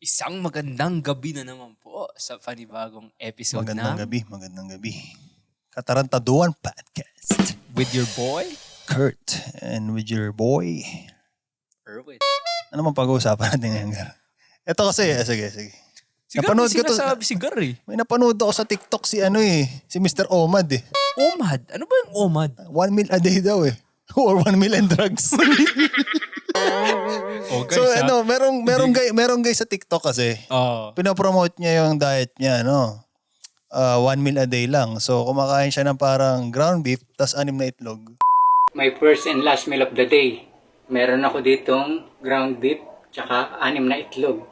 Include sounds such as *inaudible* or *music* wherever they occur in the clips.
Isang magandang gabi na naman po sa panibagong episode Magandang na gabi, magandang gabi. Katarantaduan Podcast. with your boy, Kurt and with your boy. Erwin. Ano man pag-uusapan natin ngayon? Gar? Ito kasi, eh, sige, sige. Siguro Napanood may ko to- sinasabi si Gar eh. May napanood ako sa TikTok si ano eh, si Mr. Omad eh. Omad. Ano ba yung Omad? One meal a day daw eh. *laughs* Or one million drugs. *laughs* *laughs* Oh, so ano, merong, merong, guy, merong guy sa TikTok kasi. Oh. Pinopromote niya yung diet niya, no? Uh, one meal a day lang. So, kumakain siya ng parang ground beef, tas anim na itlog. my first and last meal of the day. Meron ako ditong ground beef, tsaka anim na itlog.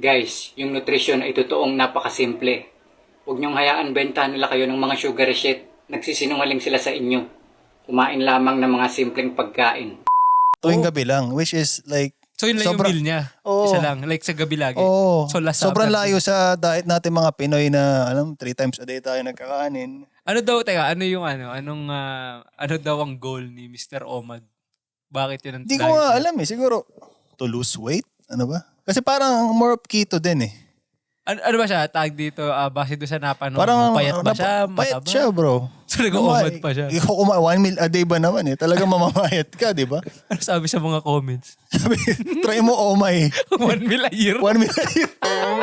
Guys, yung nutrition ay totoong napakasimple. Huwag niyong hayaan bentahan nila kayo ng mga sugar shit. Nagsisinungaling sila sa inyo. Kumain lamang ng mga simpleng pagkain. Tuwing gabi lang, which is like, So yun lang Sobra- yung meal niya. Oo. Isa lang. Like sa gabi lagi. oh, So last sobrang supper. layo sa diet natin mga Pinoy na, alam, three times a day tayo nagkakanin. Ano daw, teka, ano yung ano? Anong, ah, ano daw ang goal ni Mr. Omad? Bakit yun ang Hindi ko diet nga niya? alam eh, siguro, to lose weight? Ano ba? Kasi parang more of keto din eh. Ano, ano ba siya? Tag dito, ah, base doon sa napanood Parang, mo, payat ba nap- siya? Payat Mataba? siya, bro. So nag-omad pa siya. Ikaw kuma, one meal a day ba naman eh? Talagang mamamayat ka, di ba? *laughs* Ano sabi sa mga comments? Sabi, try mo omay. *laughs* One meal a year? One meal a day.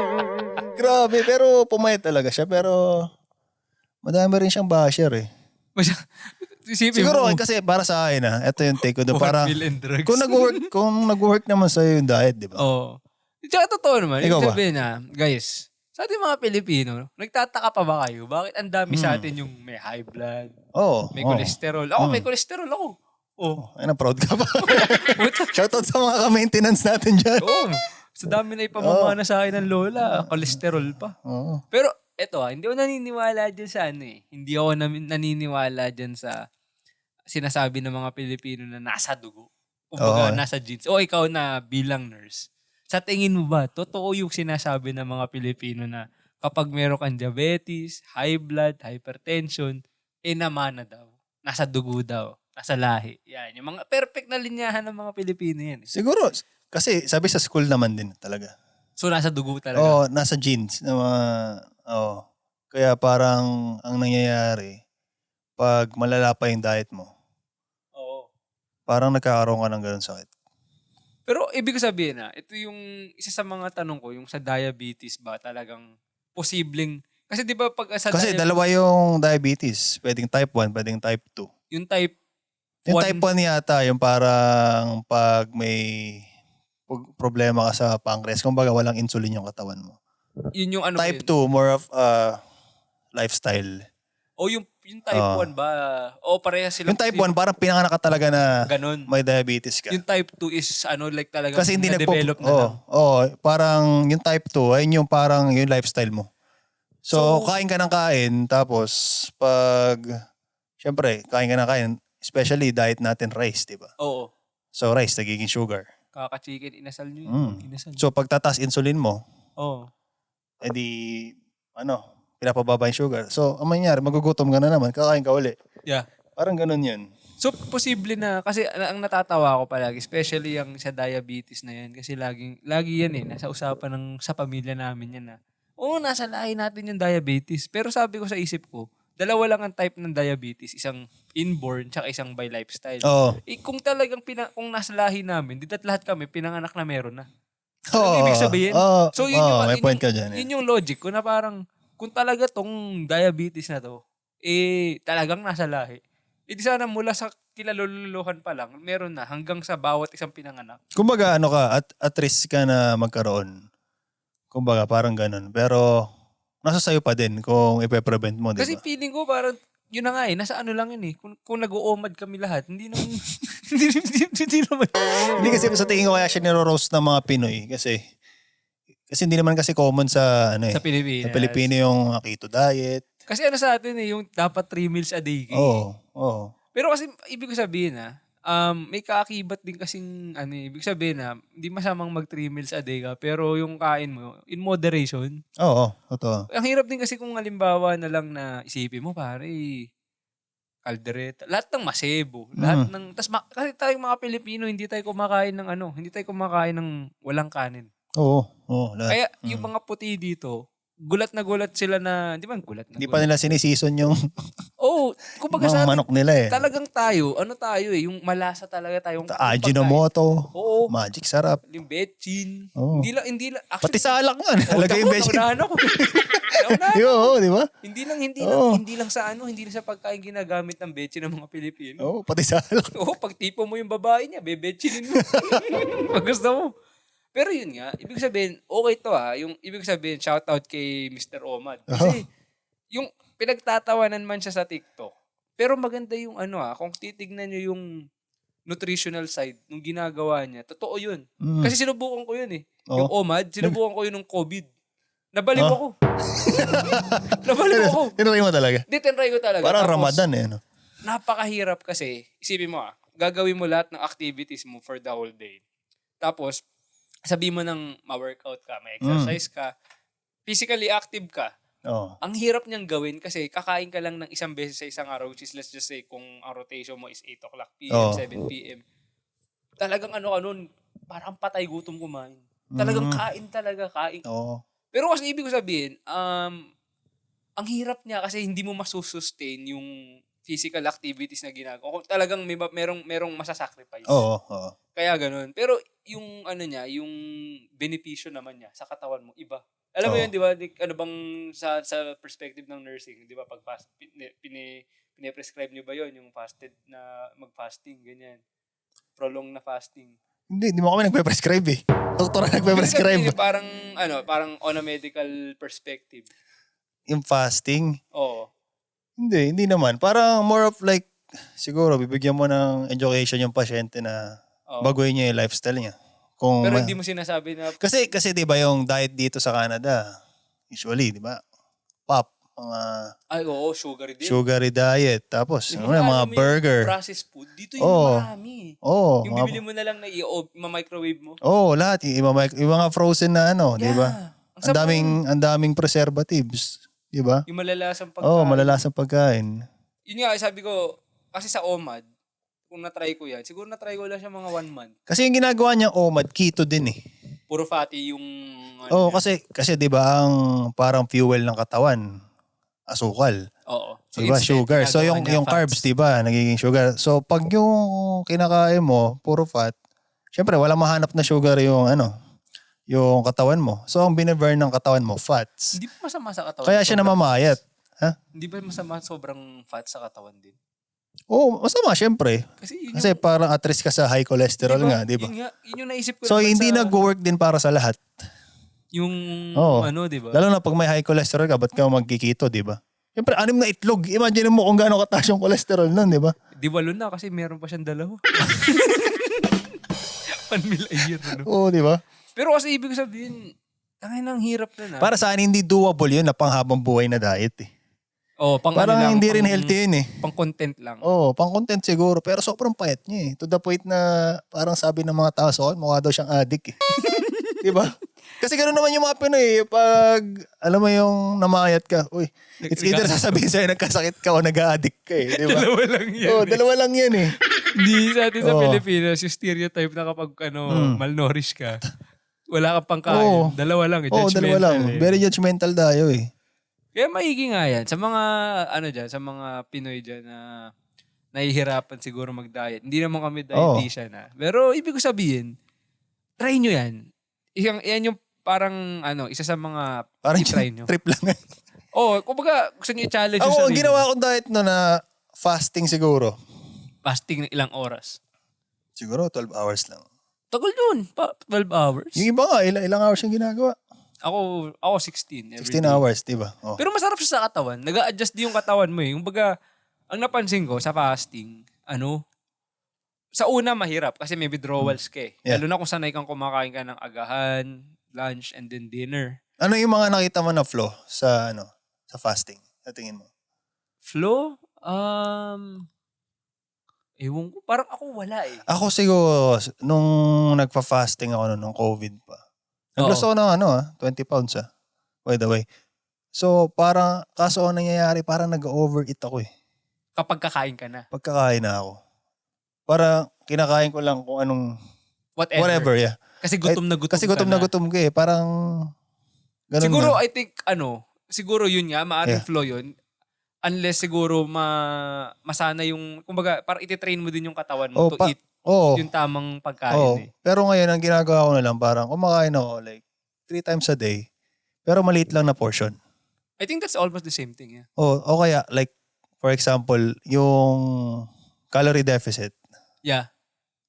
*laughs* Grabe, pero pumayat talaga siya. Pero madami rin siyang basher eh. Masya, isipin Siguro mo, kasi para sa akin ah, ito yung take ko doon. one Para, meal and drugs. kung nag-work, kung nag-work naman sa'yo yung diet, di ba? Oo. Tsaka totoo naman. Ikaw ba? sabihin na, guys, sa ating mga Pilipino, nagtataka pa ba kayo? Bakit ang dami Hmm. sa atin yung may high blood, Oo. may oo. cholesterol? Ako, Hmm. may cholesterol ako. Oh. Ay, na proud ka ba? *laughs* *laughs* Shoutout sa mga ka-maintenance natin dyan. Oo. Sa dami na ipamamana sa akin ng lola, cholesterol pa. Oo. Pero eto ah, hindi ako naniniwala dyan sa ano eh. Hindi ako naniniwala dyan sa sinasabi ng mga Pilipino na nasa dugo. Kumbaga, Oo. nasa genes. O ikaw na bilang nurse. Sa tingin mo ba, totoo yung sinasabi ng mga Pilipino na kapag meron kang diabetes, high blood, hypertension, eh namana daw. Nasa dugo daw. Nasa lahi. Yan. Yung mga perfect na linyahan ng mga Pilipino yan. eh. Siguro, kasi sabi sa school naman din talaga. So, nasa dugo talaga. Oo, nasa genes. Na mga, oo. Kaya parang ang nangyayari, pag malala pa yung diet mo, Oo. parang nagkakaroon ka ng ganun sakit. Pero ibig sabihin na, ito yung isa sa mga tanong ko, yung sa diabetes ba talagang posibleng, kasi di ba pag sa Kasi diabetes, dalawa yung diabetes. Pwedeng type 1, pwedeng type 2. yung type, Yung type 1 yata, yung parang pag may problema ka sa pancreas, kumbaga walang insulin yung katawan mo. yun yung ano type yun? 2, more of uh, lifestyle. O yung, yung type Oo. 1 ba? O parehas sila. Yung type 1, parang pinanganak ka talaga na Ganon. may diabetes ka. Yung type 2 is ano like talaga Kasi hindi nagpo na-develop na oh, lang. oh, parang yung type 2, ayun yung parang yung lifestyle mo. So, So- kain ka ng kain, tapos pag, syempre, kain ka ng kain, especially diet natin rice, di ba? Oo. So, rice, nagiging sugar. Kaka-chicken, inasal nyo yun. Mm. Inasal. So, pag tatas insulin mo, Oo. edi, ano, pinapababa yung sugar. So, ang mangyari, magugutom ka na naman, kakain ka uli. Yeah. Parang ganun yun. So, posible na, kasi ang natatawa ko palagi, especially yung sa diabetes na yan, kasi laging, lagi yan eh, nasa usapan ng, sa pamilya namin yan na, oo, nasa lahi natin yung diabetes. Pero sabi ko sa isip ko, dalawa lang ang type ng diabetes, isang inborn, tsaka isang by lifestyle. Oo. Eh, kung talagang, pina, kung nasa lahi namin, di lahat kami, pinanganak na meron na. Oo. Ano ibig sabihin? Oo. So, yun Oo, yung, may yun point ka dyan. eh. Yun yung logic ko na parang, kung talaga tong diabetes na to, eh, talagang nasa lahi. Eh, di sana mula sa kilalululuhan pa lang, meron na hanggang sa bawat isang pinanganak. Kumbaga, ano ka, at, at risk ka na magkaroon. Kumbaga, parang ganun. Pero, nasa sayo pa din kung ipe-prevent mo, di Kasi ba? feeling ko parang, yun na nga eh, nasa ano lang yun eh. Kung, kung nag-uomad kami lahat, hindi naman, *laughs* hindi, hindi, hindi naman. Hindi kasi sa tingin ko kaya siya niro-roast ng mga Pinoy. Kasi, kasi hindi naman kasi common sa, ano eh, Sa Pilipinas. sa Pilipino yung uh, keto diet. Kasi ano sa atin eh, yung dapat 3 meals a day. Oo, oo. Pero kasi, ibig ko sabihin na, um, may kaakibat din kasing, ano, eh, ibig sabihin na, hindi masamang mag 3 meals a day ka, pero yung kain mo, in moderation. Oo, totoo. Ang hirap din kasi kung halimbawa na lang na isipin mo, pare, kaldereta, lahat ng masebo, lahat ng, tas ma- kasi tayong mga Pilipino, hindi tayo kumakain ng ano, hindi tayo kumakain ng walang kanin. Oo. Oo. lahat. Kaya yung mga puti dito, gulat na gulat sila na, di ba gulat na Hindi pa gulat? nila sinisison yung *laughs* Oo, kumbaga mga sa atin, manok nila eh. talagang tayo, ano tayo eh, yung malasa talaga tayo. Ta- Ajinomoto, Oo, magic sarap. yung betchin. Oo. Hindi lang, hindi lang. Pati salak nga. *laughs* Nalagay yung besin. Naunahan ako. Naunahan. Oo, *laughs* di ba? Hindi lang, hindi lang, Oo. hindi lang sa ano, hindi lang sa pagkain ginagamit ng betchin ng mga Pilipino. Oo, pati salak. Oo, pag tipo mo yung babae niya, bebetchinin mo. pag gusto mo. Pero yun nga, ibig sabihin, okay to ha. Yung ibig sabihin, shout out kay Mr. Omad. Kasi yung pinagtatawanan man siya sa TikTok. Pero maganda yung ano ha, kung titignan nyo yung nutritional side nung ginagawa niya, totoo yun. Mm. Kasi sinubukan ko yun eh. Oo. Yung Omad, sinubukan ko yun nung COVID. Nabaliw Ah. ako. *laughs* Nabaliw ako. Tinry mo talaga. Di, tinry ko talaga. Parang Tapos, Ramadan eh. No? napakahirap kasi, isipin mo ah, gagawin mo lahat ng activities mo for the whole day. Tapos, sabi mo ng ma-workout ka, may exercise ka, physically active ka. Oo. Ang hirap niyang gawin kasi kakain ka lang ng isang beses sa isang araw, which is let's just say kung ang rotation mo is 8 o'clock p.m., Oo. 7 p.m. Talagang ano ka nun, parang patay gutom kumain. Talagang Mm. kain talaga, kain. Oo. Pero kasi ibig ko sabihin, um, ang hirap niya kasi hindi mo masusustain yung physical activities na ginagawa. Kung talagang may ma- merong merong masasacrifice. Oo. Oo. Kaya ganun. Pero yung ano niya, yung benepisyo naman niya sa katawan mo iba. Alam mo Oo. yun, di ba? Ano bang sa sa perspective ng nursing, di ba? Pag fast, pini, pini, pine-prescribe niyo ba yon yung fasted na mag-fasting, ganyan. Prolong na fasting. Hindi, hindi mo kami nagpe-prescribe eh. Doktor na nagpe-prescribe. Sabihin, parang, ano, parang on a medical perspective. Yung fasting, Oo. Hindi, hindi naman. Parang more of like, siguro, bibigyan mo ng education yung pasyente na baguhin niya yung lifestyle niya. Kung Pero hindi mo sinasabi na, Kasi, kasi di ba yung diet dito sa Canada, usually, di ba? Pop, mga ay, oo, sugary din. sugary diet. Tapos, ano, mga alam mo yung burger. Processed food. Dito yung Oo. marami. Oo. yung mga- bibili mo na lang na i-microwave mo. Oo, lahat. Yung, yung, mga- mga frozen na ano, di ba? Yeah. Ang daming, ang daming preservatives. Di ba? Yung malalasang pagkain. Oo, malalasang pagkain. Yun nga, sabi ko, kasi sa OMAD, kung na-try ko yan, siguro na-try ko lang siya mga one month. Kasi yung ginagawa niyang OMAD, keto din eh. Puro fatty yung... Ano Oo, niya. kasi, kasi di ba ang parang fuel ng katawan, asukal. Oo. Di ba? instead, Sugar. So yung, niya yung fats. carbs, di ba? Nagiging sugar. So pag yung kinakain mo, puro fat, syempre wala mahanap na sugar yung ano, yung katawan mo. So ang binaburn ng katawan mo, fats. Hindi ba masama sa katawan? Kaya siya namamayat. Ha? Hindi ba masama sobrang fat sa katawan din? Oo, masama syempre. Kasi yun Kasi yung... parang at risk ka sa high cholesterol Diba? nga, di ba? Yun, nga, yun yung naisip ko So hindi sa, nag-work din para sa lahat. Yung Oo. ano, di ba? Lalo na pag may high cholesterol ka, ba't ka magkikito, di ba? Siyempre, anim na itlog. Imagine mo kung gaano kataas yung cholesterol nun, di ba? Di walo na kasi meron pa siyang dalawa. *laughs* *laughs* One meal a year, ano? Oo, di ba? Pero kasi ibig sabihin, tangin ang hirap na na. Para sa akin, hindi doable yun na panghabang buhay na diet eh. oh, pang Parang ano lang, hindi rin pang- healthy yun eh. Pang content lang. Oo, pang content siguro. Pero sobrang payat niya eh. To the point na parang sabi ng mga tao sa akin, mukha daw siyang addict eh. *laughs* di ba? Kasi gano'n naman yung mga Pinoy eh. Pag, alam mo yung namayat ka, uy, it's either sasabihin sa'yo nagkasakit ka o nag-addict ka eh. Di ba? *laughs* Dalawa lang yan. Oo, dalawa lang yan eh. Hindi sa atin sa Oo. Pilipinas, yung stereotype na kapag ano, Mm. malnourished ka, wala kang pangkain. Oo. Dalawa lang eh. Oo, dalawa lang. judgmental eh. Very judgmental tayo eh. Kaya maigi nga yan. Sa mga, ano dyan, sa mga Pinoy dyan na nahihirapan siguro mag-diet. Hindi naman kami dietitian na. Pero ibig ko sabihin, try nyo yan. Yan, yan yung parang, ano, isa sa mga Parang i-try nyo. trip lang. *laughs* Oo, oh, kumbaga, gusto nyo i-challenge yung Ako, ang sarili. ginawa kong diet no na fasting siguro. Fasting ng ilang oras. Siguro 12 hours lang. Tagal yun. Pa, 12 hours. Yung iba nga, ilang, ilang hours yung ginagawa? Ako, ako 16. every 16 day. hours, di ba? Oh. Pero masarap siya sa katawan. nag adjust din yung katawan mo eh. Yung baga, ang napansin ko sa fasting, ano, sa una mahirap kasi may withdrawals ka eh. Yeah. Lalo na kung sanay kang kumakain ka ng agahan, lunch, and then dinner. Ano yung mga nakita mo na flow sa ano sa fasting? Sa tingin mo? Flow? Um, ewan ko. Parang ako wala eh. Ako siguro, nung nagpa-fasting ako nung COVID pa. Nag-loss ako ng ano ah, 20 pounds ah. By the way. So, parang, kaso ang nangyayari, parang nag-overeat ako eh. Kapag kakain ka na. Pagkakain na ako. Parang, kinakain ko lang kung anong, Whatever. whatever, yeah. Kasi gutom na gutom Kasi gutom ka na gutom ka eh. Parang, ganun Siguro, nga. I think, ano, siguro yun nga, maaring Yeah. flow yun. Unless siguro ma masana yung, kumbaga, parang ititrain mo din yung katawan mo Oh, to pa- eat Oo. yung tamang pagkain Oo. eh. Pero ngayon, ang ginagawa ko na lang, parang kumakain ako like three times a day. Pero maliit lang na portion. I think that's almost the same thing, yeah. O, o kaya, like, for example, yung calorie deficit. Yeah.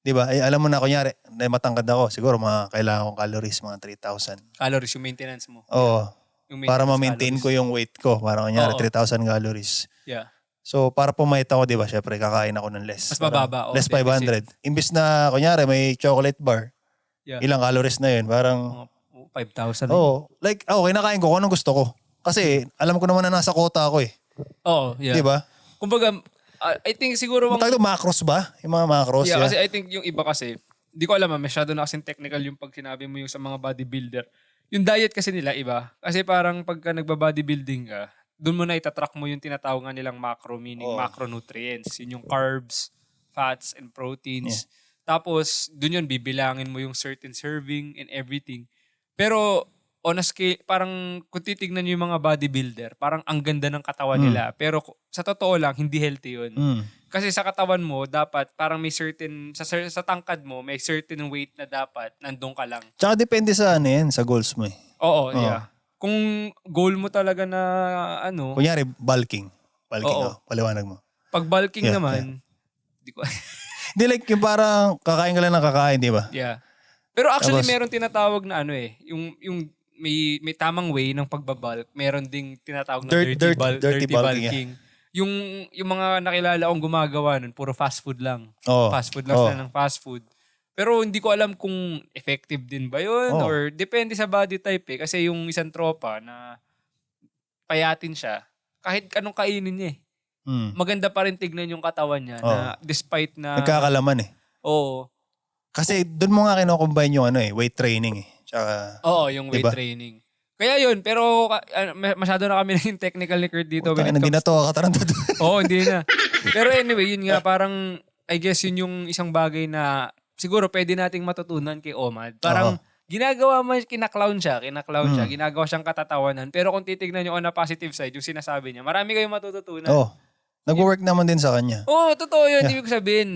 Di ba? Eh, alam mo na, kunyari, matangkad ako, siguro mga kailangan kong calories, mga 3,000. Calories, yung maintenance mo. Oo. Yung Para ma-maintain ko calories. yung weight ko. Para kunyari, Oo. 3,000 calories. Yeah. So, para pumayat ako, di ba? Syempre, kakain ako ng less. Mas Parang mababa, oo, less deficit. 500. Imbis na, kunyari, may chocolate bar. Yeah. Ilang calories na yun? Parang, Mga 5,000. Oo. Like, oh, kinakain ko kung anong gusto ko. Kasi, alam ko naman na nasa quota ako eh. Oo, yeah. Di ba? Kumbaga, uh, I think siguro, Ang tawag doon, macros ba? Yung mga macros. yeah, yeah. kasi I think yung iba kasi, di ko alam, ah, masyado na kasing technical yung pag sinabi mo yung sa mga bodybuilder. Yung diet kasi nila iba. Kasi parang pagka nagba-bodybuilding ka, doon mo na itatrack mo yung tinatawag nga nilang macro, meaning Oo. macronutrients. Yun yung carbs, fats, and proteins. Tapos, doon yun, bibilangin mo yung certain serving and everything. Pero, on a scale, parang kung titignan nyo yung mga bodybuilder, parang ang ganda ng katawan Mm. nila. Pero sa totoo lang, hindi healthy yun. Mm. Kasi sa katawan mo, dapat parang may certain, sa, sa tangkad mo, may certain weight na dapat nandun ka lang. Tsaka depende sa ano yan, sa goals mo eh. Oo, Oo. yeah. Kung goal mo talaga na ano, Kunyari, bulking. Bulking, Oo. oh, paliwanag mo. pag bulking Yeah, naman, di ko, *laughs* Hindi like yung parang kakain ka lang ng kakain, di ba? yeah. Pero actually, Tapos- meron tinatawag na ano eh, yung, yung may, may tamang way ng pagbabulk. Meron ding tinatawag na Dirt- dirty, dirt- bul- dirty dirty, bulking, bulking. Yung, yung mga nakilala kong gumagawa nun, puro fast food lang. Oo. fast food lang Oo. sila ng fast food. Pero hindi ko alam kung effective din ba yun Oo. or depende sa body type eh. Kasi yung isang tropa na payatin siya, kahit anong kainin niya eh. Mm. Maganda pa rin tignan yung katawan niya na despite na... Nagkakalaman eh. Oo. Kasi doon mo nga kinocombine yung ano eh, weight training eh. Tsaka, Oo, yung weight Diba? training. Kaya yun, pero ka- ano, ma- masyado na kami *laughs* naging technical ni Kurt dito. Putang when it hindi na to katarantado. *laughs* Oo, hindi na. Pero anyway, yun nga, parang, I guess yun yung isang bagay na siguro pwede nating matutunan kay Omad. Parang, ginagawa mo, kinaklown siya, kinaklown Hmm. siya, ginagawa siyang katatawanan. Pero kung titignan nyo on a positive side, yung sinasabi niya, marami kayong matututunan. Oo. Nag-work naman din sa kanya. Oo, totoo yun. Yeah. Ibig sabihin,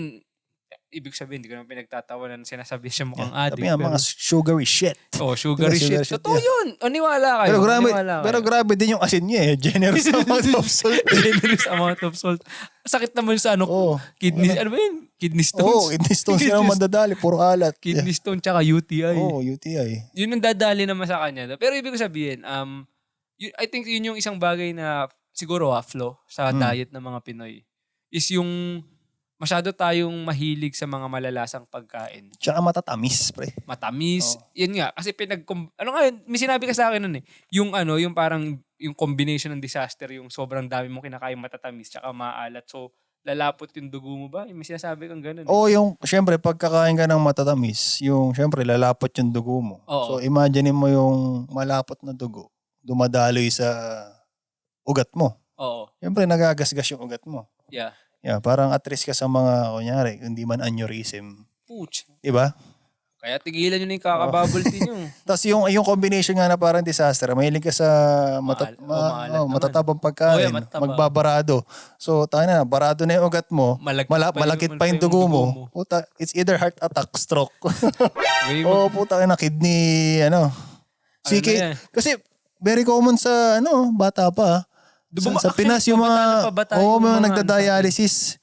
ibig sabihin, hindi ko naman pinagtatawanan, sinasabi siya mukhang addict. Sabi nga, mga sugary shit. Oh, sugary Diba, shit. shit, Totoo yeah. yun. Aniwala kayo. Pero grabe, Aniwala kayo. pero grabe din yung asin niya eh. Generous *laughs* amount of salt. generous amount of salt. Sakit naman sa ano, Oo. kidney, ano ba yun? Kidney stones. Oo, oh, kidney stones Kidney- mandadali. Puro alat. Kidney stone tsaka UTI. Oo, oh, UTI. Yun ang dadali naman sa kanya. Pero ibig sabihin, um, yun, I think yun yung isang bagay na siguro ha, flow sa Hmm. diet ng mga Pinoy. Is yung masyado tayong mahilig sa mga malalasang pagkain. Tsaka matatamis, pre. matamis. Yan nga. Kasi pinag... Ano nga, yun, may sinabi ka sa akin nun eh. Yung ano, yung parang, yung combination ng disaster, yung sobrang dami mong kinakain matatamis, tsaka maalat. So, lalapot yung dugo mo ba? May sinasabi kang ganun. eh. Oo, yung, syempre, pagkakain ka ng matatamis, yung, syempre, lalapot yung dugo mo. Oo. So, imagine mo yung malapot na dugo, dumadaloy sa ugat mo. Oo. Syempre, nagagasgas yung ugat mo. Yeah. Yeah, parang at risk ka sa mga, kunyari, hindi man aneurysm. Pooch. Di ba? Kaya tigilan nyo na yung kakabubble tea nyo. *laughs* Tapos yung, yung combination nga na parang disaster, mahilig ka sa matat, Maal- ma, oh, maalat oh, naman. matatabang pagkain, Oh, yeah, matataba. magbabarado. So, tayo na, barado na yung ugat mo, Malagkit mala, pa yung- malakit pa yung dugo mo. mo. Puta, it's either heart attack, stroke. *laughs* Mag- Oo, puta na kidney, ano. CK, yan? kasi very common sa, ano, bata pa. Di ba, Sa, sa Pinas, yung mga, oo, yung mga mga nagda-dialysis.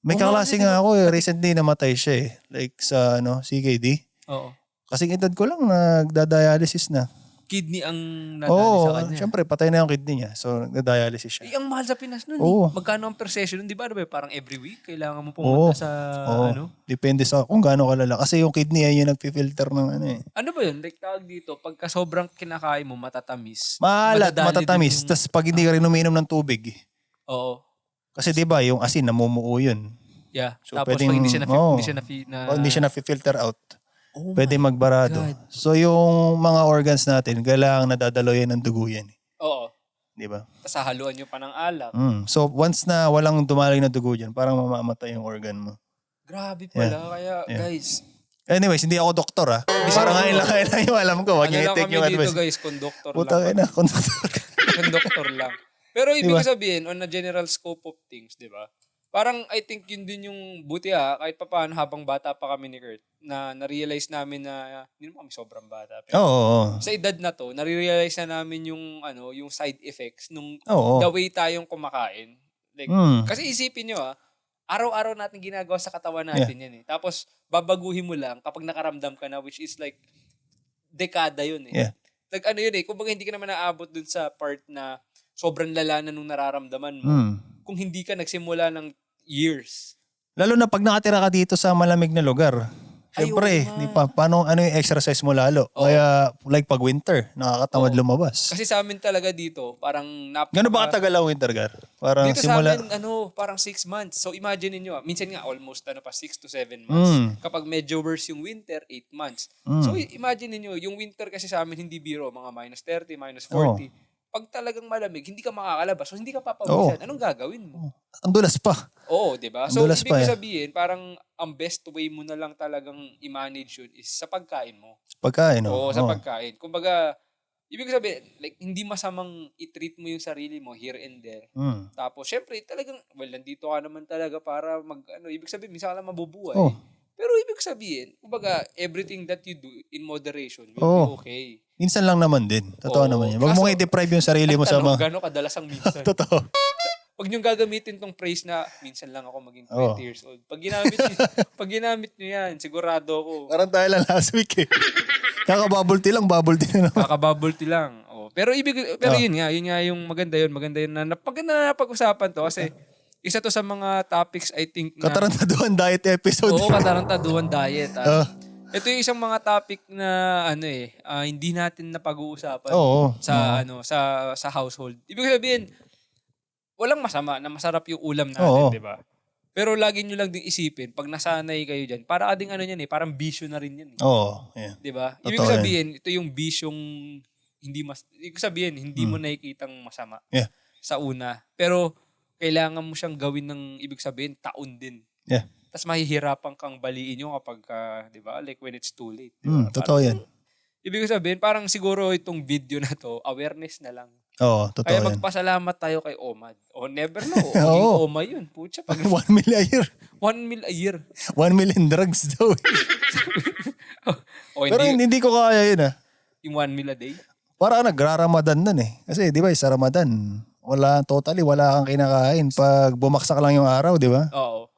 May nga, kaklase nga ako eh, recently namatay siya eh. Like sa, ano, CKD. Oo. Kasi edad ko lang nagda-dialysis na. Kidney ang nadali Oo, sa kanya. syempre patay na yung kidney niya. So, nagda-dialysis siya. Eh, ang mahal sa Pinas nun. Oo. Eh. Magkano ang per session nun? Di ba? Ano ba, Parang every week, kailangan mo Oo. pumunta sa, Oo. ano? Depende sa kung gaano kalala. Kasi yung kidney ay yung nagpi-filter ng ano eh. Ano ba yun? Like tawag dito, pagka sobrang kinakain mo, matatamis. Maalat, madadali matatamis. din yung- Tapos pag hindi ka rin uminom ng tubig. Oo. Kasi di ba yung asin namumuo yun. Yeah. So, Tapos pwedeng- pag hindi siya na, oo. hindi siya na, na Pag hindi siya na-filter out, Oh pwede magbarado. God. So yung mga organs natin, kailangan nadadalo yan ng dugo yan. eh. Oo. Di ba? Tapos hahaluan nyo pa ng alak. Mm. So once na walang dumaloy na dugo dyan, parang mamamatay yung organ mo. Grabe pala. Kaya Yeah. guys, Anyways, hindi ako doktor ah. Parang ngayon lang, ngayon lang yung alam ko. Wag Ano lang kami yung dito advice. guys, conductor Puta lang. kayo na, conductor. conductor *laughs* lang. Pero ibig Diba? sabihin, on a general scope of things, di ba? Parang I think yun din yung buti ha, kahit pa paano habang bata pa kami ni Kurt, na na-realize namin na, hindi naman kami sobrang bata. Pero Oo, oo. sa edad na to, na-realize na namin yung, ano, yung side effects nung Oo. the way tayong kumakain. Like, Mm. Kasi isipin nyo ah, araw-araw natin ginagawa sa katawan natin yan eh. Tapos babaguhin mo lang kapag nakaramdam ka na which is like dekada yun eh. Yeah. Like ano yun eh, kumbaga hindi ka naman naabot dun sa part na sobrang lala na nung nararamdaman mo. Mm. Kung hindi ka nagsimula ng years. Lalo na pag nakatira ka dito sa malamig na lugar. Siyempre, oo di pa, paano, ano yung exercise mo lalo? Kaya, like pag winter, nakakatamad Oo. lumabas. Kasi sa amin talaga dito, parang napaka... Gano'n ba katagal ang winter, Gar? Parang Dito simula... sa amin, ano, parang six months. So imagine niyo, ah, minsan nga almost ano pa, six to seven months. Mm. Kapag medyo worse yung winter, eight months. Mm. So i- imagine niyo, yung winter kasi sa amin hindi biro, mga minus 30, minus Oo. 40. Pag talagang malamig, hindi ka makakalabas. So hindi ka papawisan. Anong gagawin mo? Ang dulas pa. Oo, di ba? So dulas ibig pa, ko eh. sabihin, parang ang best way mo na lang talagang i-manage yun is sa pagkain mo. Pagkain, no? Oo, sa Oo. pagkain. Kumbaga, ibig ko sabihin, like, hindi masamang i-treat mo yung sarili mo here and there. Mm. Tapos, syempre, talagang, well, nandito ka naman talaga para mag, ano, ibig sabihin, minsan ka lang mabubuhay. Oh. Pero ibig sabihin, kumbaga, everything that you do in moderation will Oh. be okay. Minsan lang naman din. Totoo Oo. naman yan. Huwag mong Kaso, i-deprive yung sarili mo *laughs* sa Tanong, mga... gano'ng kadalas ang minsan? *laughs* Totoo. Pag niyong gagamitin tong phrase na, minsan lang ako maging 20 Oo. years old. Pag ginamit niyo, *laughs* pag ginamit niyo yan, sigurado ako, Parang tayo lang last week eh. Kaka-bubble tea lang, bubble tea na naman. Kakabubble tea lang. Oh. Pero ibig pero Oh. yun nga, yun nga yung maganda yun, maganda yun na napag na napag-usapan to kasi isa to sa mga topics I think na Katarantaduhan diet episode. Oo, katarantaduhan diet. Oh. Ah. Ito yung isang mga topic na ano eh, ah, hindi natin napag-uusapan Oo. sa ano sa sa household. Ibig sabihin, walang masama na masarap yung ulam natin, Oo. di ba? Pero lagi nyo lang din isipin, pag nasanay kayo dyan, para ka ding ano yan eh, parang bisyo na rin yan eh. Oo. yeah. Di ba? Totoo Ibig yan. sabihin, ito yung bisyong hindi mas ibig sabihin hindi mo nakikitang masama. Yeah. sa una. Pero kailangan mo siyang gawin ng ibig sabihin taon din. Yeah. Tapos mahihirapan kang baliin yung kapag ka, 'di ba? Like when it's too late. Di Mm, ba? totoo yan. Ibig sabihin, parang siguro itong video na to, awareness na lang. Oo, totoo Kaya yan. magpasalamat tayo kay Omad. O never know, *laughs* o Oo. maging Oma yun. Pucha, pag *laughs* One million a year. one mil a year. One million drugs daw. *laughs* O Pero hindi, hindi ko kaya yun ah. yung one mil a day. Para nagra-ramadan nun eh. Kasi di ba sa Ramadan, wala, totally wala kang kinakain. Pag bumaksak lang yung araw, di ba? Oo.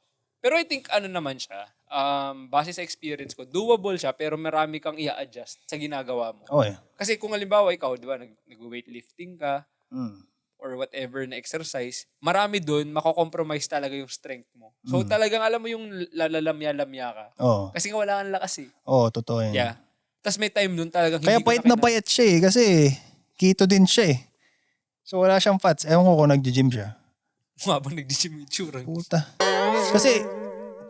Pero I think ano naman siya, um, base sa experience ko, doable siya pero marami kang i-adjust sa ginagawa mo. Okay. Kasi kung halimbawa ikaw, di ba, nag, nag-weightlifting ka Mm. or whatever na exercise, marami doon mako-compromise talaga yung strength mo. So talagang alam mo yung lalalamya-lamya ka. Oo. Kasi nga wala kang lakas eh. Oo, totoo yan. Yeah. Tapos may time doon talagang Kaya payat na payat siya eh. Kasi keto din siya eh. So wala siyang fats. Ewan ko kung nag-gym siya. *laughs* Habang nag-gym yung. Puta. Kasi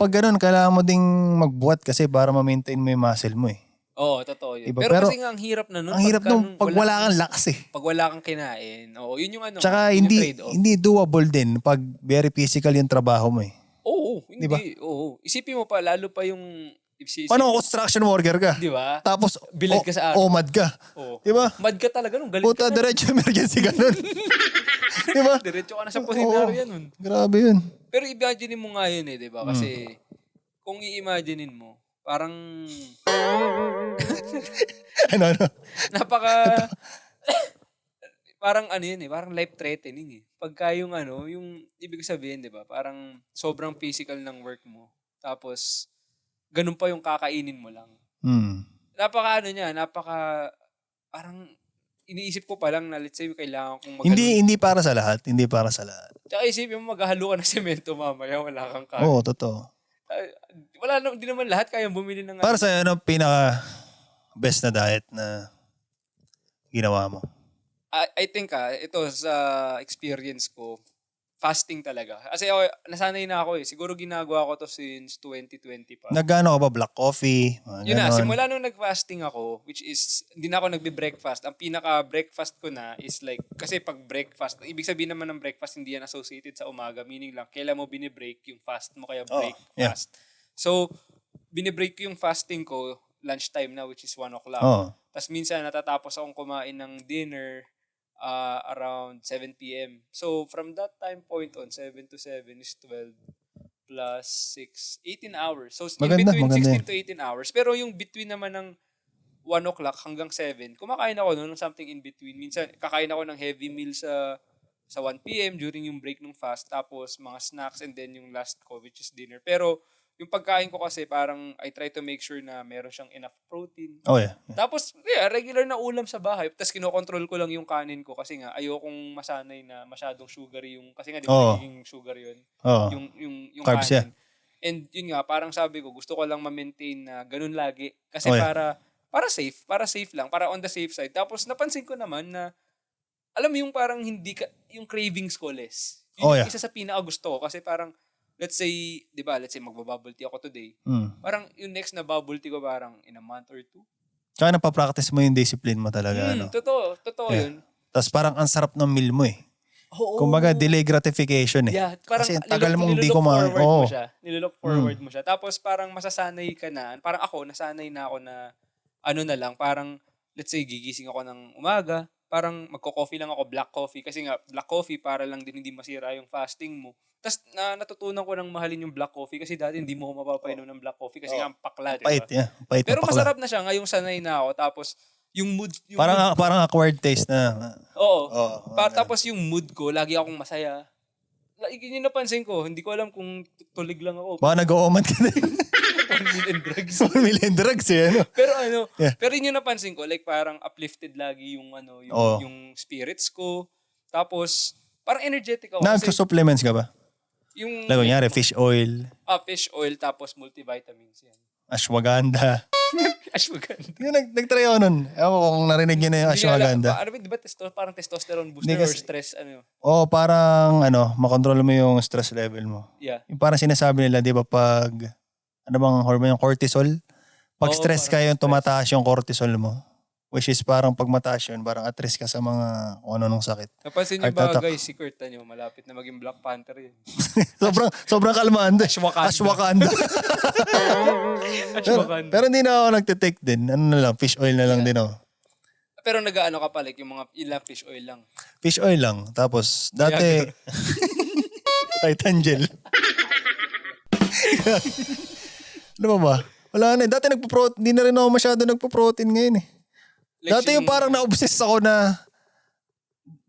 pag ganun, kailangan mo ding magbuhat kasi para ma-maintain mo yung muscle mo eh. Oo, totoo yun. Diba? Pero, Pero kasi nga ang hirap na nun. Ang hirap pagka nung pag wala kang lakas eh. Pag wala kang kinain. Oo, yun yung ano. Tsaka yun hindi hindi doable din pag very physical yung trabaho mo eh. Oo, hindi. Diba? Oo. Isipin mo pa, lalo pa yung... Isipin, Paano construction worker ka? Di ba? Tapos Bilad ka sa araw. omad ka. Oo. Di ba? Mad ka talaga nung galit Puta, ka na. diretso emergency ka nun. *laughs* Di ba? Diretso ka na sa Oo. pusinarya nun. Grabe yun. Pero imagine mo nga yun eh, di ba? Kasi kung i-imaginein mo, parang *laughs* ano, ano? napaka... *laughs* parang ano yun eh, parang life-threatening eh. Pagka yung ano, yung ibig sabihin, di ba? Parang sobrang physical ng work mo. Tapos, ganun pa yung kakainin mo lang. Hmm. Napaka ano niya, napaka... Parang iniisip ko pa lang na let's say kailangan kong maghalo. Hindi hindi para sa lahat. Hindi para sa lahat. Tsaka isipin mo maghahalo ka ng semento mamaya, wala kang kaya. Oo, totoo. Wala na, hindi naman lahat kayang bumili ng Para sa ano pinaka best na diet na ginawa mo? I, I think ah, ito sa experience ko, fasting talaga. Kasi ako, nasanay na ako eh. Siguro ginagawa ko to since 2020 pa. Nagano ka ba black coffee? Mga Yun na, ganon. simula nung nag-fasting ako, which is, hindi na ako nagbe-breakfast. Ang pinaka-breakfast ko na is like, kasi pag breakfast, ibig sabihin naman ng breakfast, hindi yan associated sa umaga. Meaning lang, kailan mo binibreak yung fast mo, kaya Oh, break yeah. fast. So, binibreak ko yung fasting ko lunchtime na which is 1 o'clock. Oo. Tapos minsan natatapos akong kumain ng dinner uh, around 7 p.m. So from that time point on, 7 to 7 is 12 plus 6, 18 hours. So Maganda, in between maganda 16 to 18 hours. Pero yung between naman ng 1 o'clock hanggang 7, kumakain ako noon ng something in between. Minsan, kakain ako ng heavy meal sa sa 1 p.m. during yung break ng fast. Tapos mga snacks and then yung last ko which is dinner. Pero yung pagkain ko kasi parang I try to make sure na meron siyang enough protein. Oh, yeah. Tapos, yeah, regular na ulam sa bahay. Tapos kinokontrol ko lang yung kanin ko kasi nga ayokong masanay na masyadong sugary yung kasi nga di ba nagiging sugar yun. Oo. Yung yung yung Carbs kanin. And yun nga, parang sabi ko, gusto ko lang ma-maintain na ganun lagi. Kasi Oh, yeah. para para safe, para safe lang, para on the safe side. Tapos napansin ko naman na alam mo yung parang hindi ka, yung cravings ko less. Yun Oh, yeah. isa sa pinaka gusto ko kasi parang let's say, 'di ba, let's say magbabubble tea ako today. Mm. Parang yung next na bubble tea ko parang in a month or two. Tsaka napapractice mo yung discipline mo talaga. Hmm, ano. totoo, totoo Yeah. yun. Tapos parang ang sarap ng meal mo eh. Oo. Kumbaga, delay gratification eh. Yeah, parang Kasi tagal mong di nilolook kumain. forward Oo. mo siya. Nilolook forward mo siya. Tapos parang masasanay ka na. Parang ako, nasanay na ako na ano na lang, parang let's say gigising ako ng umaga, parang magko-coffee lang ako, black coffee. Kasi nga, black coffee para lang din hindi masira yung fasting mo. Tapos na, natutunan ko nang mahalin yung black coffee kasi dati hindi mo ako mapapainom ng black coffee kasi nga ang pakla, di ba? Pait, yeah. Pait Pero pakla. masarap na siya. Ngayong sanay na ako. Tapos yung mood, yung Parang, mood, parang acquired taste na. Oo. Oo, Pa- tapos yung mood ko, lagi akong masaya. Like, yun yung napansin ko. Hindi ko alam kung tulig lang ako. Baka nag-ooman ka din. *laughs* One million drugs. One million drugs eh. Ano? Pero ano, Yeah. pero yun yung napansin ko. Like parang uplifted lagi yung ano, yung, Oo. yung spirits ko. Tapos, parang energetic ako. Nag-supplements ka ba? yung Like, kunyari, fish oil, ah, fish oil tapos multivitamins yan. Ashwagandha. *laughs* Ashwagandha. Yung nag, nag-try ako nun. Ewan ko kung narinig niyo na yung ashwagandha. Ano ba, di ba testo, parang testosterone booster Hindi kasi- or stress? Ano? Oo, parang, ano, makontrol mo yung stress level mo. Yeah. Yung parang sinasabi nila, di ba, pag, ano bang hormone yung cortisol? Pag Oo, stress ka yung stress. tumataas yung cortisol mo. Which is parang pag mataas yun, parang at risk ka sa mga ano nung sakit. Napansin niyo Heart ba attack. guys, si Kurt nyo, malapit na maging Black Panther yun. *laughs* sobrang, sobrang kalmaan doon. Ashwagandha. Ashwagandha. *laughs* pero, pero hindi na ako nagtitake din. Ano na lang, fish oil na lang din ako. Pero nag-ano ka pa, like yung mga ilang fish oil lang. Fish oil lang. Tapos, dati, *laughs* Titan gel. ano ba ba? Wala na eh. Dati nagpo-protein. Hindi na rin ako masyado nagpo-protein ngayon eh. Like Dati yung parang na-obsess ako na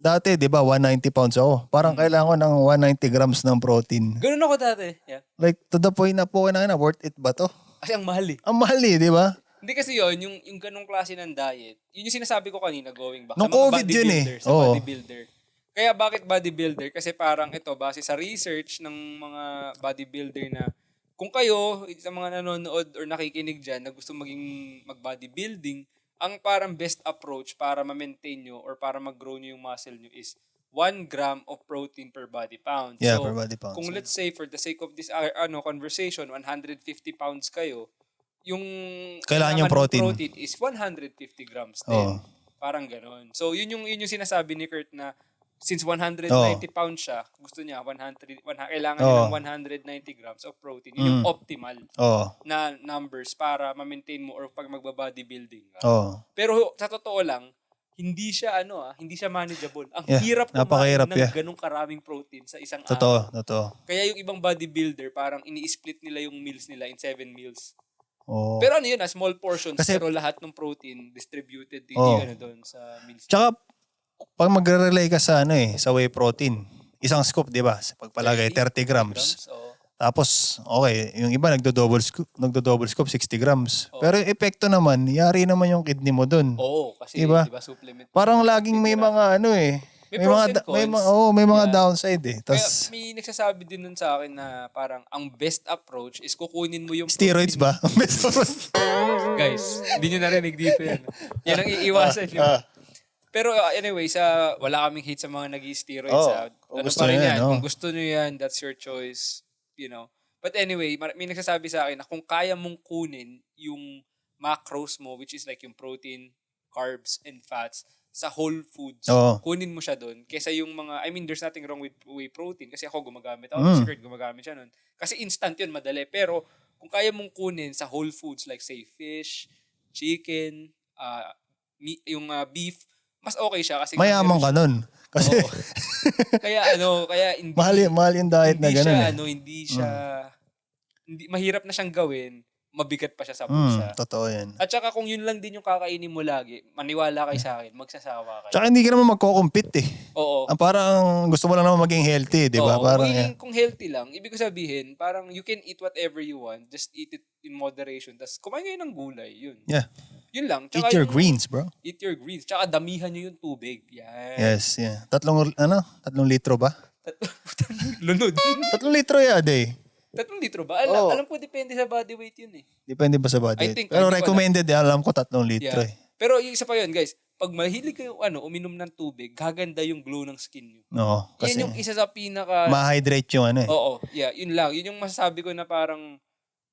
Dati, di ba, 190 pounds ako. Parang kailangan ko ng 190 grams ng protein. Ganun ako dati. Yeah. Like, to the point na po na, na worth it ba to? Kasi ang mahal eh. Ang mahal eh, di ba? Hindi kasi yon yung, yung ganung klase ng diet, yun yung sinasabi ko kanina going back. Nung mga COVID yun eh. Sa Oo. bodybuilder. Kaya bakit bodybuilder? Kasi parang ito, base sa research ng mga bodybuilder na kung kayo, sa mga nanonood or nakikinig dyan na gusto maging mag-bodybuilding, ang parang best approach para ma-maintain nyo or para mag-grow nyo yung muscle nyo is 1 gram of protein per body pound. Yeah, so, per body pound. Kung let's say for the sake of this uh, ano conversation, 150 pounds kayo, yung Kailangan yung ng protein. is 150 grams din. Oo. Parang ganon. So, yun yung, yun yung sinasabi ni Kurt na since 190 Oo. pounds siya, gusto niya 100, 100 kailangan Oo. niya ng 190 grams of protein. Yun yung Mm. optimal Oo. na numbers para ma-maintain mo or pag magba-bodybuilding ka. Oo. Pero sa totoo lang, hindi siya ano ah, hindi siya manageable. Ang Yeah, hirap kumain ng yeah. ganong karaming protein sa isang araw. Totoo, totoo. Kaya yung ibang bodybuilder, parang ini-split nila yung meals nila in seven meals. Oo. Pero ano yun ah, small portions. Kasi- pero lahat ng protein distributed hindi ano doon sa meals. Tsaka, pag magre-relay ka sa ano eh, sa whey protein, isang scoop, di ba? Sa Pagpalagay, 30 grams. Tapos, okay, yung iba nagdo-double scoop, nagdo-double scoop, 60 grams. Oo. Pero yung epekto naman, yari naman yung kidney mo dun. Oo, kasi Diba? di ba supplement. Parang laging may mga ano eh. May May, mga da- may mga oh, may mga Yeah. downside eh. Kaya Tapos may nagsasabi din nun sa akin na parang ang best approach is kukunin mo yung steroids ba? *laughs* Guys, hindi nyo narinig dito yan. Yan ang iiwasan nyo. Ah. Pero uh, anyway, sa wala kaming hate sa mga nag steroids Oo, ha. kung Ano gusto pa rin yan, yan. oo. Kung gusto nyo yan, that's your choice. You know. But anyway, may nagsasabi sa akin na kung kaya mong kunin yung macros mo, which is like yung protein, carbs, and fats, sa whole foods, Oo. kunin mo siya doon. Kesa yung mga, I mean, there's nothing wrong with whey protein. Kasi ako gumagamit ako, Mm. si Kurt gumagamit siya nun. Kasi instant yun, madali. Pero kung kaya mong kunin sa whole foods like say fish, chicken, uh, mi- yung uh, beef, mas okay siya kasi Mayaman ka nun. Kasi Oo. kaya ano, kaya hindi mahal, y- mahal yung diet na gano'n siya eh. ano, hindi siya hindi mahirap na siyang gawin, mabigat pa siya sa Mm, pusa. totoo yan. At saka kung yun lang din yung kakainin mo lagi, maniwala kayo sa akin, magsasawa kayo. Tsaka hindi ka naman magko-compete eh. Oo. Ang parang gusto mo lang naman maging healthy, di ba? Oo, Parang magiging- eh, kung healthy lang, ibig ko sabihin, parang you can eat whatever you want, just eat it in moderation. Tapos kumain kayo ng gulay, yun. yeah. Yun lang. Eat Tsaka your yung- greens, bro. Eat your greens. Tsaka damihan nyo yung tubig. Yan. Yes, yeah. Tatlong, ano? Tatlong litro ba? *laughs* Lunod. Tatlong litro ya, day. Tatlong litro ba? Alam, Oo. alam ko depende sa body weight yun eh. Depende ba sa body? I weight? think- Pero I think recommended, eh, alam ko tatlong litro Yeah. eh. Pero yung isa pa yun, guys. Pag mahilig kayo ano, uminom ng tubig, gaganda yung glow ng skin nyo. Oo, kasi Yan yung isa sa pinaka... ma-hydrate yung ano eh. Oo, yeah, yun lang. Yun yung masasabi ko na parang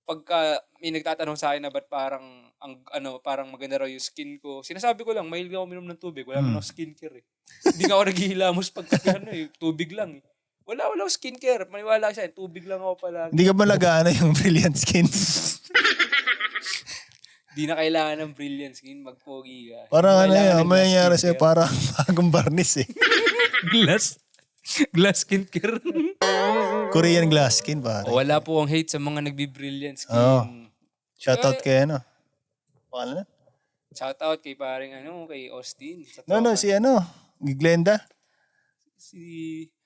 pagka may nagtatanong sa akin na ba't parang ang ano parang maganda raw yung skin ko. Sinasabi ko lang, mahilig ako uminom ng tubig. Wala Hmm. man ako skincare eh. Hindi nga ako *laughs* naghihilamos pagka ano eh, tubig lang eh. Wala, wala ako skincare. Maniwala ka siya, tubig lang ako pala. Hindi ka ba nag-ano yung brilliant skin? *laughs* Hindi na kailangan ng brilliant skin, magpogi ka. parang ano yun, ng may glass nangyari sa'yo, parang *laughs* bagong barnis eh. glass. glass skincare. Korean glass skin, pare. o, wala po ang hate sa mga nagbi-brilliant skin. Oo. Shoutout kay ano. Pangalan na? Shout out kay paring ano, kay Austin. Sa No, no, tropa. si ano, Glenda. si...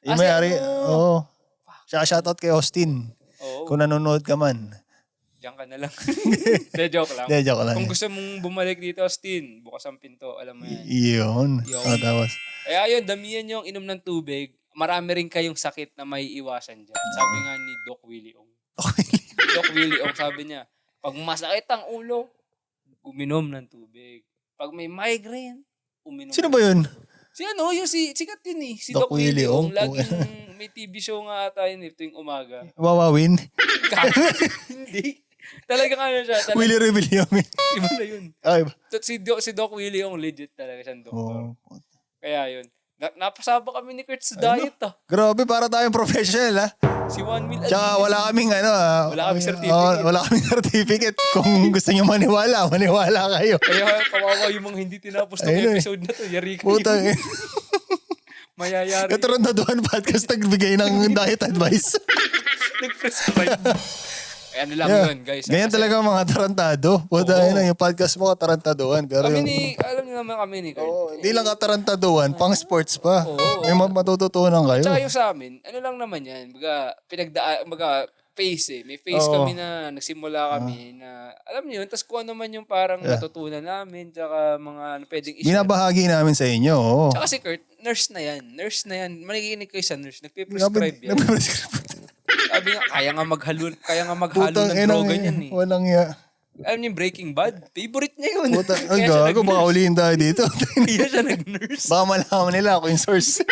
Yung Ah, si may-ari, ano? oo. Tsaka shoutout kay Austin. Oo. Kung nanonood ka man. Diyan ka na lang. *laughs* De, joke lang. Hindi, joke lang. Kung gusto mong bumalik dito, Austin, bukas ang pinto. Alam mo yan. Yun. Yun. Oh, tapos. Kaya yun, damihan yung inom ng tubig. Marami rin kayong sakit na may iwasan dyan. Sabi nga ni Doc Willie Ong. *laughs* Doc Willie Ong, sabi niya, pag masakit ang ulo, uminom ng tubig. Pag may migraine, uminom. Sino ba yun? Si ano, yung si, sikat yun eh. Si Doc Doc, Willie Ong. Ong. Laging *laughs* may TV show nga ata yun eh, tuwing umaga. *laughs* Wawawin? *laughs* Hindi. Talagang ano siya. Talagang, Willie Rebilliomi. Iba na yun. Ay, Si Doc, si Doc Willie yung legit talaga siyang doktor. oh. Kaya yun. Na, napasaba kami ni Kurt sa diet ah. Grabe, para tayong professional ha. Si Juan Mil Tsaka wala kaming ano ah. Wala kaming certificate. Oh, wala kaming *laughs* certificate. Kung gusto nyo maniwala, maniwala kayo. Kaya kawawa yung mga hindi tinapos ng Ayun eh. episode na to. Yari kayo. Putang. *laughs* Mayayari. Katarantaduhan podcast nagbigay ng diet advice. *laughs* Nag-prescribe. Eh, ano lang Yeah. yun, guys. Ganyan Kasi talaga mga tarantado. Oo. yun, yung podcast mo katarantaduhan. Pero Kami yung, ni, alam niyo naman kami ni Kurt. Oo, hindi lang katarantaduhan, pang sports pa. Oo. May ma- matututunan kayo. Tsaka yung sa amin, ano lang naman yan, baga, pinagdaan, baga, face eh. May face Oo. kami na nagsimula kami na, alam niyo yun, tas kung ano man yung parang natutunan namin, tsaka mga ano, pwedeng i-share. Binabahagi namin sa inyo. Oo. Tsaka si Kurt, nurse na yan. Nurse na yan. Manikinig kayo sa nurse. Nagpe-prescribe yan. Nagpe-prescribe. *laughs* Sabi nga, kaya nga maghalo, kaya nga maghalo Putang ng droga eh. niyan eh. Walang ya. Alam niyo Breaking Bad? Favorite niya yun. Puta, *laughs* Kaya ang siya gago, baka ulihin tayo dito. *laughs* Kaya siya nag-nurse. baka malaman nila ako yung source.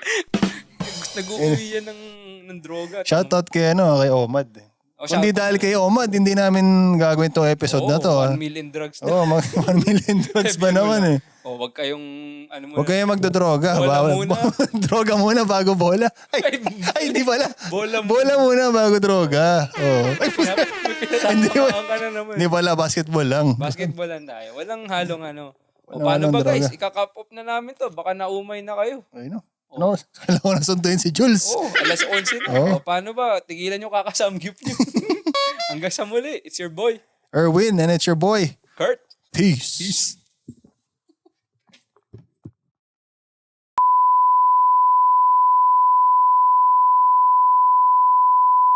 *laughs* Nag-uuwi yan ng, ng droga. Shoutout kay, ano, kay Omad. Oh, Kung di shoutout. dahil kay Omad, hindi namin gagawin tong episode na to. Oo, ah. one million drugs na. Oo, mag *laughs* 1 million drugs ba naman eh. Oh, wag kayong, ano mo Huwag kayo magdodroga. Bola Bawal- muna. *laughs* droga muna bago bola. Ay, ay hindi pala. Bola muna. Bola muna bago droga. *laughs* Oo. Ay, pusa. Hindi ba? Pinatatamaan ka na naman. Hindi pala, basketball lang. Basketball lang tayo. Walang halong ano. O Walang paano halong ba guys? Ikakap off na namin to. Baka naumay na kayo. Ay, no. Ano, *laughs* kailangan ko na sunduin si Jules. Oh, alas 11 na. Oo. O, paano ba? Tigilan nyo kakasamgyup nyo. *laughs* Hanggang sa muli. It's your boy, Erwin, and it's your boy. Kurt. Peace.